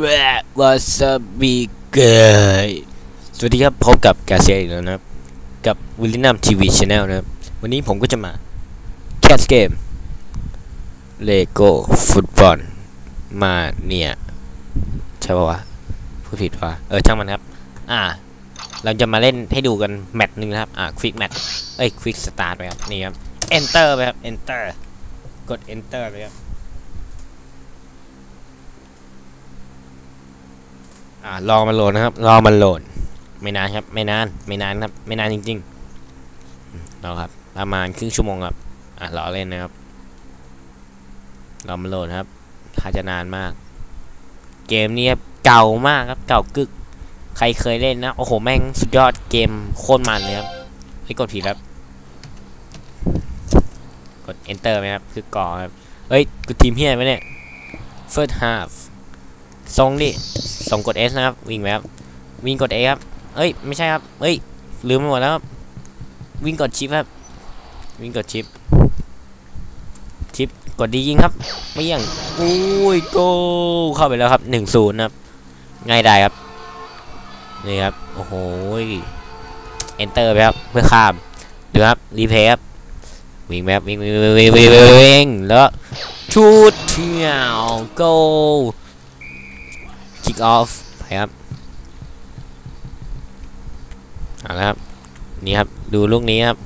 แวาซาบิเกยสวัสดีครับ พบกับกาเซียอีกแล้วนะครับ กับวิลลินัมทีวีชาแนลนะครับ วันนี้ผมก็จะมาแคสเกมเลโก้ฟุตบอลมาเนี่ย ใช่ป่าวะพูดผิดวะเออ ช่างมันครับ อ่า เราจะมาเล่นให้ดูกัน แมตช์หนึ่งนะครับ อ่าควิกแมตช์เอ้ยควิกสตาร์ทไปครับ นี่ครับ enter ไปครับ enter กด enter ไปครับ อ่ารอมันโหลดนะครับ รอมันโหลด ไม่นานครับ ไม่นาน ไม่นานครับ ไม่นานจริงๆรอครับ ประมาณครึ่งชั่วโมงครับ อะรอเล่นนะครับ รอมันโหลดครับถ้าจะนานมาก เกมนี้ครับ เก่ามากครับ เก่ากึก ใครเคยเล่นนะ โอ้โห แม่งสุดยอดเกมโคตรมันเลยครับเฮ้ยกดผิดครับ กด enter ไหมครับ คือก่อครับ เฮ้ย กูทีมเฮียไหมเนี่ย first half ทรงดิ ส่งกด S นะครับ วิ่งไปครับ วิ่งกด A ครับ เอ้ย ไม่ใช่ครับ เอ้ย ลืมไปหมดแล้วครับ วิ่งกดชิปครับ วิ่งกดชิป ชิป กดดียิงครับ ไม่ยังอุ้ย โก เข้าไปแล้วครับหนึ่งศูนย์ครับ ง่ายได้ครับ นี่ครับ โอ้โห enter ไปครับ เพื่อข้าม ดูครับ รีเพย์ครับ วิ่งแบบวิ่งวิ่งวิ่งวิ่งวิ่งแล้วชูดเที่ยว go kick off ไปครับเอาละครับนี่ครับดูลูกนี้ครับ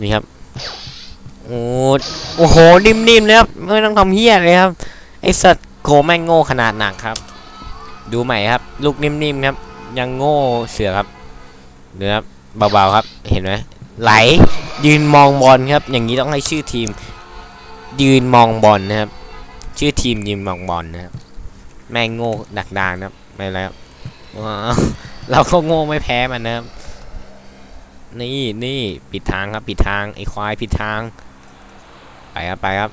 นี่ครับโอ้โอ้โหนิ่มๆเลยครับไม่ต้องทำเฮี้ยเลยครับไอสัตว์โกแม่งโง่ขนาดหนักครับ ดูใหม่ครับ ลูกนิ่มๆครับ ยังโง่เสือครับดูครับเบาๆครับเห็นไหมไหลยืนมองบอลครับ อย่างนี้ต้องให้ชื่อทีม ยืนมองบอลนะครับ ชื่อทีมยืนมองบอลนะครับแม่งโง่ดักดานนะครับไม่แล้วว้าวเราก็โง่ไม่แพ้มันนะครับนี่นี่ปิดทางครับปิดทางไอ้ควายปิดทางไปครับไปครับ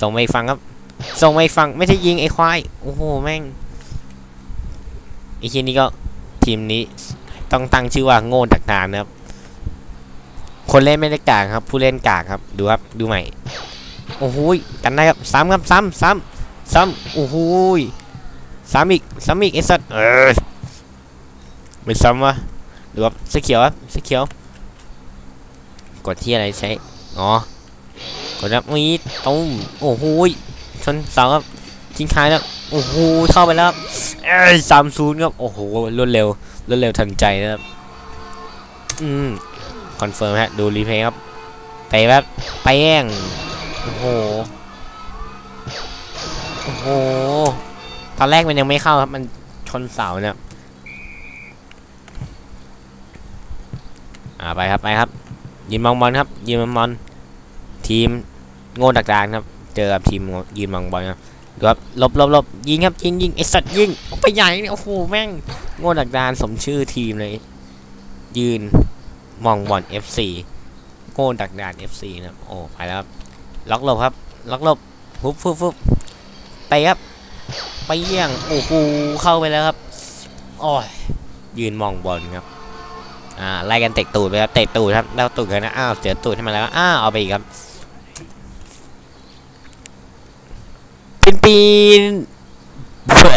ส่งไม่ฟังครับส่งไม่ฟังไม่ใช่ยิงไอ้ควายโอ้โหแม่งไอ้ทีนี้ก็ทีมนี้ต้องตั้งชื่อว่าโง่ดักดานนะครับคนเล่นไม่ได้กากครับ ผู้เล่นกากครับ ดูครับ ดูใหม่ โอ้โหกันได้ครับซ้ำครับซ้ำซ้ำซ้ำโอ้โหซ้ำอีกซ้ำอีกไอ้สัตว์เออไม่ซ้ำวะดูครับสีเขียวครับสีเขียว กดที่อะไรใช้อ๋อกดครับมีตุ้มโอ้โหชนเสาครับทิ้งท้ายแล้วโอ้โหเข้าไปแล้วครับเอ้ยสามศูนย์ครับโอ้โหรวดเร็วรวดเร็วทันใจนะครับอืมคอนเฟิร์มฮะดูรีเพย์ครับไปแบบไปแย่ง อ้โห โอ้โห ตอนแรกมันยังไม่เข้าครับ มันชนเสาเนี่ย อ่าไปครับไปครับ ยืนมองบอลครับ ยืนมองบอล ทีมโง่ดักดานครับ เจอกับทีมยืนมองบอลครับดูครับลบลบลบยิงครับยิงยิงไอสัตว์ยิงออกไปใหญ่เนี่ยโอ้โหแม่งโง่ดักดานสมชื่อทีมเลย ยืนมองบอล FC โง่ดักดาน FC นะโอ้ไปแล้วครับ ล็อกหลบครับ ล็อกหลบฟุบฟุบฟุบไปครับไปเยี่ยงโอ้โหเข้าไปแล้วครับโอ้ยยืนมองบอลครับอ่าไล่กันเตะตูดไปครับเตะตูดครับแล้วตูดกันนะอ้าวเสียตูดให้มาแล้วอ้าวเอาไปอีกครับปีนปีนแผล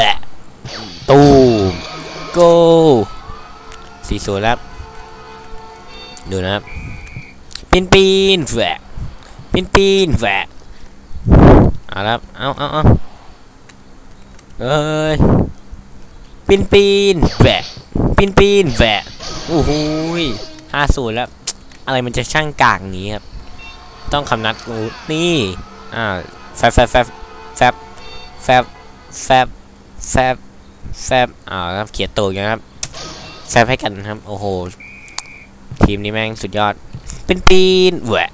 ตูมโก้สี่ศูนย์ครับดูนะครับปีนปีนแฝะ ปีนปีนแฝะเอาละเอาเอาเอาเอ้ยปีนปีนแฝะปีนปีนแฝะโอ้โหห้าศูนย์แล้ว อะไรมันจะช่างกากนี้ครับ ต้องคำนัดกูนี่อ่าแฟบแฟบแฟบแฟบแฟบแฟบแฟบแฟบอ่าครับเขียนตัวกันครับแฟบให้กันครับ โอ้โห ทีมนี้แม่งสุดยอดปีนปีนแหวะ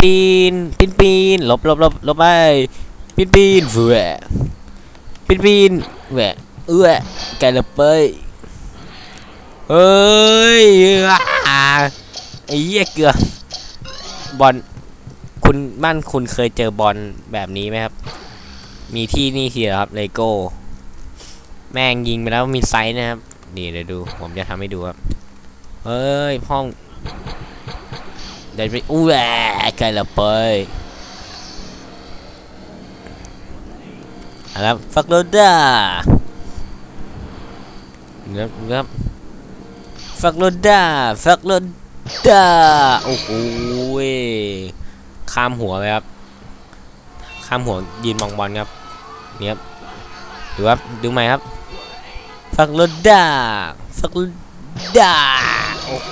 ปีนปีนปีนลบลบลบลบไปปีนปีนแหวะปีนปีนแหวะเอื้อไก่ละเปเฮ้ยไอ้เหี้ยเกลือบอลคุณบ้านคุณเคยเจอบอลแบบนี้ไหมครับ มีที่นี่ทีเดียครับเลโก้ แม่งยิงไปแล้วมีไซส์นะครับนี่เดี๋ยวดู ผมจะทำให้ดูครับ เฮ้ยพ่อง Dari Uwe Kyle Poy Alam Fuck Loda Ngap Ngap Fuck Loda Fuck Loda โอ้โหข้ามหัวเลยครับ ข้ามหัวยืนมองบอลครับเนี่ครับดูครับดูใหม่ครับฟักโลด้าฟักโลด้าโอ้โห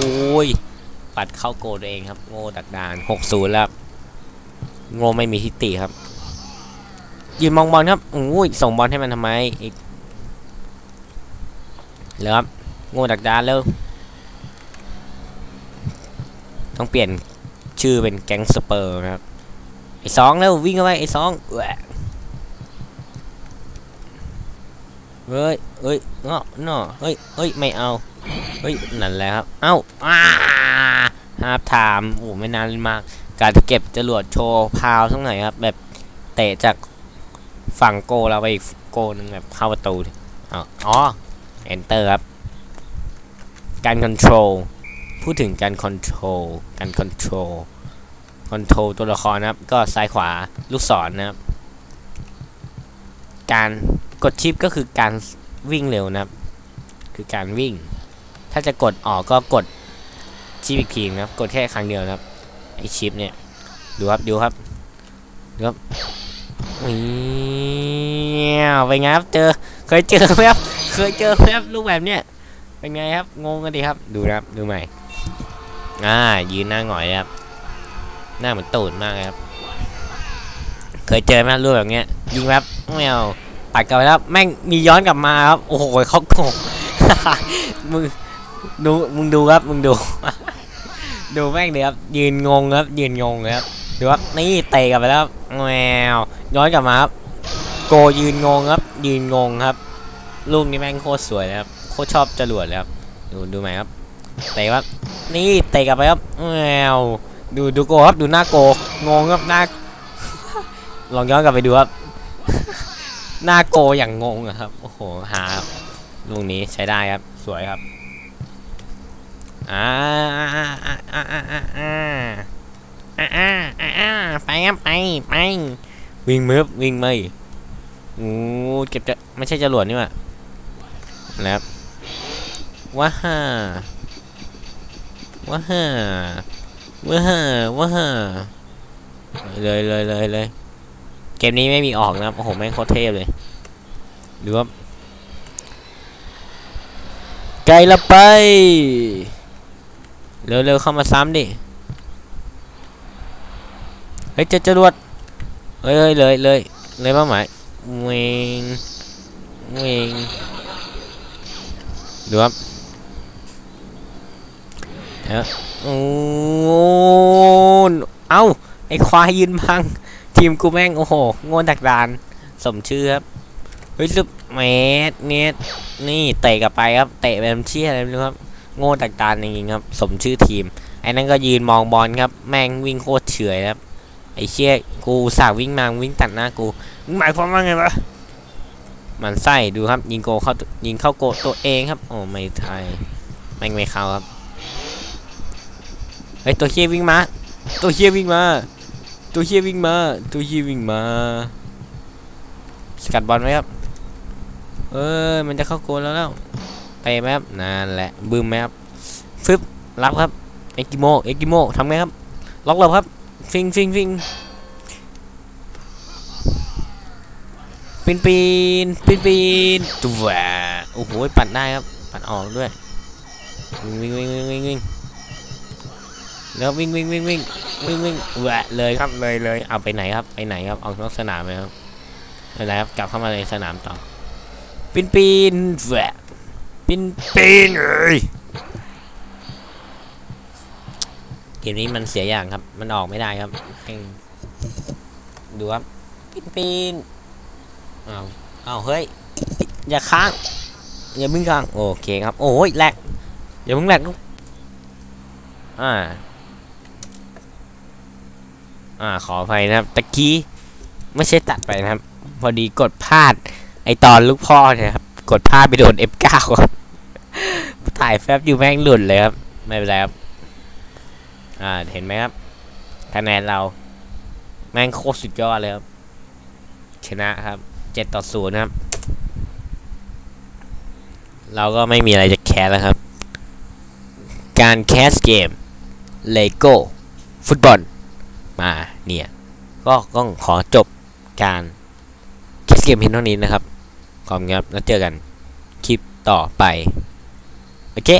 ปัดเข้าโกลตัวเองครับ โง่ดักดาน6-0แล้วโง่ไม่มีทิฏฐิครับ ยืนมองบอลครับโอ้ยส่งบอลให้มันทำไมอีกเหลือครับโง่ดักดานแล้วต้องเปลี่ยนชื่อเป็นแก๊งสเปอร์นะครับไอ้สองแล้ววิ่งเข้าไปไอ้สองเฮ้ยเฮ้ยเนาะเนาะเฮ้ยเฮ้ยไม่เอา เฮ้ยนั่นแหละครับ เอ้าอ้า ฮาบถามโอ้ไม่นานเลยมาก การเก็บจรวดโชว์พาวสักหน่อยครับ แบบเตะจากฝั่งโกเราไปอีกโกนึงแบบเข้าประตูอ๋ออ๋อ enter ครับ การ control พูดถึงการ control การ control control ตัวละครนะครับ ก็ซ้ายขวาลูกศรนะครับ การกดชิปก็คือการวิ่งเร็วนะครับ คือการวิ่ง ถ้าจะกดออกก็กด ชิปอีกทีนะครับ กดแค่ครั้งเดียวนะครับ ไอชิปเนี่ย ดูครับ ดูครับ ดูครับนี่เป็นไงครับ เจอ เคยเจอไหมครับ เคยเจอไหมครับลูกแบบเนี้ย เป็นไงครับ งงกันดีครับ ดูนะครับ ดูใหม่ อ่า ยืนหน้าหงอยครับ หน้าเหมือนตูดมากครับ เคยเจอไหมรูปแบบเนี้ย ยิงแบบไม่เอาปัดกลับไปแล้ว แม่งมีย้อนกลับมาครับ โอ้โหเขาโกงมึงดู มึงดูครับ มึงดู ดูแม่งเลยครับยืนงงครับ ยืนงงเลยครับดูครับนี่เตะกลับไปแล้วแมวย้อนกลับมาครับโกยืนงงครับ ยืนงงครับ ลูกนี้แม่งโคตรสวยเลยครับ โคตรชอบจรวดเลยครับดูดูไหมครับเตะครับ นี่เตะกลับไปครับแมวดูดูโกครับดูหน้าโกงงครับหน้าลองย้อนกลับไปดูครับ หน้าโกอย่างงงอะครับโอ้โหหาลูกนี้ใช้ได้ครับสวยครับ อ่าอ่าอ่าอ่าอ่าอ่าอ่าไปครับไปไปวิ่งมืบวิ่งไม่โอ้เก็บจะไม่ใช่จรวดนี่หวะาแล้วว้าฮ่าว้าฮ่าว้าฮ่าว้าฮ่าเลยเลยเลยเลยเกมนี้ไม่มีออกนะครับโอ้โหแม่งโคตรเทพเลยหรือว่าไกลละไป เร็วๆเข้ามาซ้ำดิ เฮ้ยจะจรวดเฮ้ยเฮ้ยเลยเลยเลยเป้าหมายเวงเวงดูครับเอ้โอ้เอ้า ไอควายยืนพัง ทีมกูแม่ง โอ้โหโง่ดักดาน สมชื่อครับ เฮ้ยซุปเมตรเมตนี่เตะกลับไปครับ เตะแบบเชี่ยอะไรไม่รู้ครับ โง่ดักดานจริงๆครับ สมชื่อทีม ไอ้นั่นก็ยืนมองบอลครับ แม่งวิ่งโคตรเฉอยครับ ไอ้เชี่ยกูสาววิ่งมาวิ่งตัดหน้ากูหมายความว่าไงวะมันไส้ดูครับ ยิงโกเข้ายิงเข้าโกตัวเองครับ โอ้ไม่ไทยแม่งไม่เข้าครับเฮ้ยตัวเชี่ยวิ่งมา ตัวเชี่ยวิ่งมา ตัวเชี่ยวิ่งมา ตัวเชี่ยวิ่งมา สกัดบอลไหมครับ เอ้ยมันจะเข้าโกแล้วแล้ว เตะไหมครับนั่นแหละบึ้มไหมครับฟึบรับครับเอ็กิโมเอ็กิโมทำไงครับ ล็อกหลบครับ ฟิงฟิงฟิงปีนปีนปีนปีนตัวโอ้โหปัดได้ครับ ปัดออกด้วยวิ่งวิ่งวิ่งวิ่งวิ่งแล้ววิ่งวิ่งวิ่งวิ่งวิ่งวิ่งแหวะเลยครับเลยเลยเอาไปไหนครับไปไหนครับออกนอกสนามไหมครับไปไหนครับกลับเข้ามาในสนามต่อปีนปีนแหวะ ปีนปีนเอ้ยเกมนี้มันเสียอย่างครับ มันออกไม่ได้ครับแม่งดูครับปีนปีนอ้าวอ้าวเฮ้ย อย่าค้าง อย่ามึงค้าง โอเคครับ โอ้ยแหลกอย่ามึงแหลกลูกอ่า อ่า ขออภัยนะครับ ตะกี้ ไม่ใช่ตัดไปนะครับ พอดีกดพลาด ไอตอนลูกพ่อเนี่ยครับ กดพลาดไปโดน F9 ครับ ถ่ายแฟบอยู่แม่งหลุดเลยครับ ไม่เป็นไรครับ อ่า เห็นไหมครับ คะแนนเรา แม่งโคตรสุดยอดเลยครับ ชนะครับ7ต่อ0นะครับ เราก็ไม่มีอะไรจะแคสแล้วครับ การแคสเกมเลโก้ฟุตบอล มาเนี่ย ก็ต้องขอจบการแคสเกมเพียงเท่านี้นะครับขอบคุณครับ แล้วเจอกันคลิปต่อไป โอเค